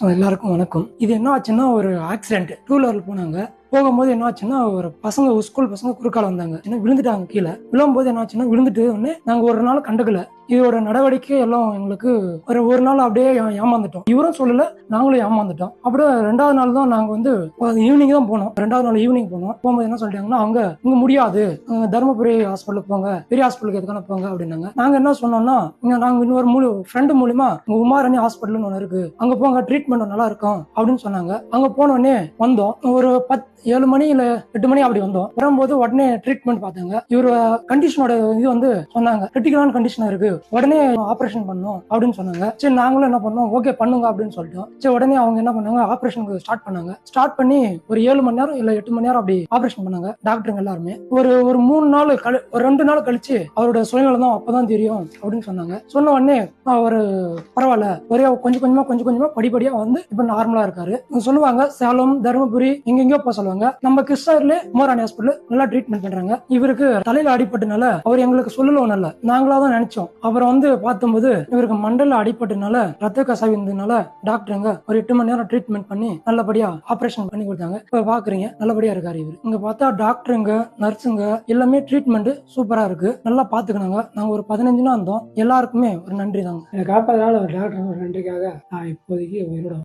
So எல்லாருக்கும் வணக்கம். இது என்ன ஆச்சுன்னா ஒரு ஆக்சிடென்ட் டூ வீலரில் போனாங்க. போகும்போது என்ன ஆச்சுன்னா ஒரு பசங்க ஒரு ஸ்கூல் பசங்க குறுக்கால வந்தாங்க. ஏன்னா விழுந்துட்டாங்க கீழே. விழும்போது என்ன ஆச்சுன்னா விழுந்துட்டு உடனே நாங்கள் ஒரு நாள் கண்டுக்கல. இதோட நடவடிக்கை எல்லாம் எங்களுக்கு ஒரு ஒரு நாள் அப்படியே ஏமாந்துட்டோம். இவரும் சொல்லல நாங்களும் ஏமாந்துட்டோம். அப்படியே ரெண்டாவது நாள் தான் நாங்கள் வந்து ஈவினிங் தான் போனோம். ரெண்டாவது நாள் ஈவினிங் போனோம். போகும்போது என்ன சொல்லிட்டாங்கன்னா அவங்க இங்க முடியாது. தருமபுரி ஹாஸ்பிட்டலுக்கு போங்க. பெரிய ஹாஸ்பிட்டலுக்கு எதுக்கான போங்க அப்படின்னாங்க. நாங்க என்ன சொன்னோம்னா இங்க நாங்க இன்னொரு மூலி ஃப்ரெண்டு மூலியமா இங்க உமாரணி ஹாஸ்பிட்டல்னு ஒன்று இருக்கு. அங்க போங்க ட்ரீட்மெண்ட் நல்லா இருக்கும் அப்படின்னு சொன்னாங்க. அங்க போனோடனே வந்தோம். ஒரு பத் ஏழு மணி இல்ல எட்டு மணி அப்படி வந்தோம். வரும்போது உடனே ட்ரீட்மெண்ட் பார்த்தாங்க. இவர் கண்டிஷனோட இது வந்து சொன்னாங்க. கிரிட்டிக்கலான கண்டிஷன் இருக்கு. உடனே ஆபரேஷன் பண்ணும் அப்படின்னு சொன்னாங்க. சரி நாங்களும் என்ன பண்ணோம்? ஓகே பண்ணுங்க அப்படின்னு சொல்லிட்டோம். சரி உடனே அவங்க என்ன பண்ணாங்க? ஆபரேஷனுக்கு ஸ்டார்ட் பண்ணாங்க. ஸ்டார்ட் பண்ணி ஒரு ஏழு மணி நேரம் இல்ல எட்டு மணி நேரம் அப்படி ஆபரேஷன் பண்ணாங்க. டாக்டருங்க எல்லாருமே. ஒரு ஒரு மூணு நாள் கழி ஒரு ரெண்டு நாள் கழிச்சு அவரோட சுயநலம் தான் அப்பதான் தெரியும் அப்படின்னு சொன்னாங்க. சொன்ன உடனே அவர் பரவாயில்ல. ஒரே கொஞ்சம் கொஞ்சமா கொஞ்சம் கொஞ்சமா படிப்படியா வந்து இப்ப நார்மலா இருக்காரு. இவங்க சொல்லுவாங்க சேலம் தருமபுரி எங்கெங்கயோ போக சொல்லுவாங்க. நம்ம கிருஷ்ணகிரில மோராணி ஹாஸ்பிட்டல் நல்லா ட்ரீட்மெண்ட் பண்றாங்க. இவருக்கு தலையில அடிப்பட்டனால அவர் எங்களுக்கு சொல்லல ஒண்ணும் நாங்களா தான் நினைச்சோம். அப்புறம் வந்து பார்த்தபோது இவருக்கு மண்டல அடிப்பட்டனால ரத்த கசாவி இருந்ததுனால டாக்டருங்க ஒரு எட்டு மணி நேரம் ட்ரீட்மெண்ட் பண்ணி நல்லபடியா ஆபரேஷன் பண்ணி கொடுத்தாங்க. இப்ப பாக்குறீங்க நல்லபடியா இருக்காரு இவர். இங்க பார்த்தா டாக்டருங்க நர்ஸுங்க எல்லாமே ட்ரீட்மெண்ட் சூப்பரா இருக்கு. நல்லா பாத்துக்கினாங்க. நாங்க ஒரு பதினஞ்சு நாள் இருந்தோம் எல்லாருக்குமே ஒரு நன்றி தாங்க என்னை காப்பாதனால ஒரு டாக்டர் நன்றிக்காக நான் இப்போதைக்கு உயிரோட